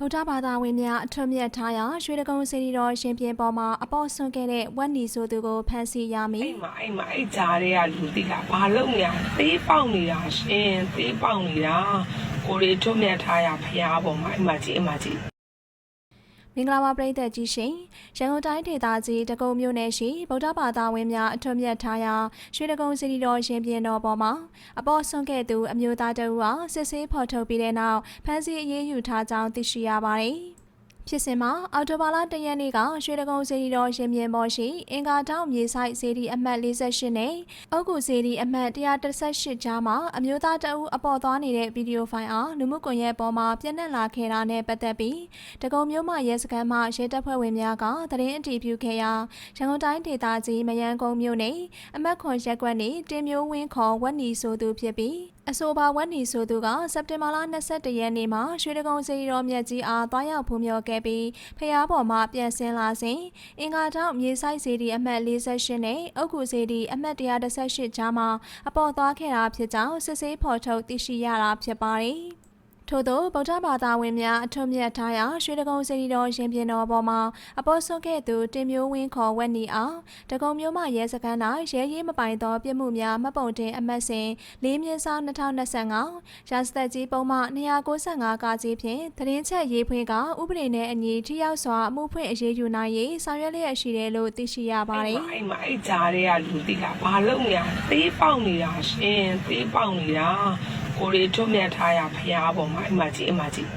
ဗုဒ္ဓဘာသာဝင်များအထွတ်မြတ်ထားရာရွှေတကုံစေတီတော်ရှင်ပြင်ပေါ်မှာအပေါ်ဆွန့်ခဲ့တဲ့ဝက်နီဆိုသူကိုဖမ်းဆီးရမည်အဲ့မှာအဲ့မှာအဲ့ကြားတွေကလူတိကဘာလုပ်နေရသေးပေါက်နေတာရှင်သေးပေါက်နေတာကိုရီထွတ်မြတ်ထားရဖះပေါ်မှာအဲ့မှာကြည့်အဲ့မှာကြည့် မင်္ဂလာပါပရိသတ်ကြီးရှင်ရန်ကုန်တိုင်းဒေသကြီးတကုံမြို့နယ်ရှိဗုဒ္ဓဘာသာဝင်များအထွတ်မြတ်ထားရာရွှေတကုံစေတီတော်ရှင်ပြင်တော်ပေါ်မှာအပေါ်ဆွန့်ခဲ့သူအမျိုးသားတအူဟာစစ်ဆေးဖော်ထုတ်ပြီးတဲ့နောက်ဖမ်းဆီးအရေးယူထားကြောင်းသိရှိရပါတယ် ဖြစ်စဉ်မှာအော်တိုဘာလတရက်နေ့ကရွှေတကုံစေတီတော်ရှင်ပြင်ပေါ်ရှိအင်္ဂါတောင်မြေဆိုင်စေတီအမှတ်48နဲ့အုတ်ကူစေတီအမှတ်138ကြားမှာအမျိုးသားတအူအပေါ်သွားနေတဲ့ဗီဒီယိုဖိုင်အားလူမှုကွန်ရက်ပေါ်မှာပြန့်နှံ့လာခဲ့တာနဲ့ပတ်သက်ပြီးတကုံမြို့မှရဲစခန်းမှရဲတပ်ဖွဲ့ဝင်များကသတင်းအတည်ပြုခဲ့ရာရန်ကုန်တိုင်းဒေသကြီးမယန်းကုန်းမြို့နယ်အမတ်ခွန်ရက်ကွက်နေတင်မျိုးဝင်းခေါ်ဝက်နီဆိုသူဖြစ်ပြီး အဆိုပါဝက်နီဆိုသူကစက်တင်ဘာလ22ရက်နေ့မှာရွှေတကုံစီတော်မြတ်ကြီးအားတွားရောက်ဖူးမြော်ခဲ့ပြီးဖျားပေါ်မှပြန်ဆင်းလာစဉ်အင်္ဂါတောင်မြေဆိုင်စီဒီအမှတ်48နဲ့အုတ်ကူစီဒီအမှတ်118ကြားမှာအပေါ်သွားခဲ့တာဖြစ်ကြောင်းစစ်ဆေးဖော်ထုတ်သိရှိရတာဖြစ်ပါတယ်။ ထို့သောဗုဒ္ဓဘာသာဝင်များအထွတ်မြတ်ထားရာရွှေတကုံစေတီတော်ရှင်ပြင်တော်ပေါ်မှာအပေါ်ဆုံးခဲ့သူတင်မျိုးဝင်းခေါ်ဝက်နီအောင်တကုံမျိုးမှရဲစခန်း၌ရဲရေးမပိုင်သောပြစ်မှုများမှတ်ပုံတင်အမှတ်စဉ်၄မြင်းစား2025ရာဇသက်ကြီးပုံမှ295ကကြီးဖြင့်သတင်းချက်ရေးဖွင့်ကဥပဒေနဲ့အညီထိရောက်စွာအမှုဖွင့်အရေးယူနိုင်ရေးဆောင်ရွက်လျက်ရှိတယ်လို့သိရှိရပါတယ်အဲ့မှာအဲ့ကြားတွေကလူတိကဘာလုပ်နေရသေးပေါက်နေတာရှင်သေးပေါက်နေတာ ကိုရီထွတ်မြတ်ထားရဖះပေါ်မှာအဲ့မှာကြည့်အဲ့မှာကြည့်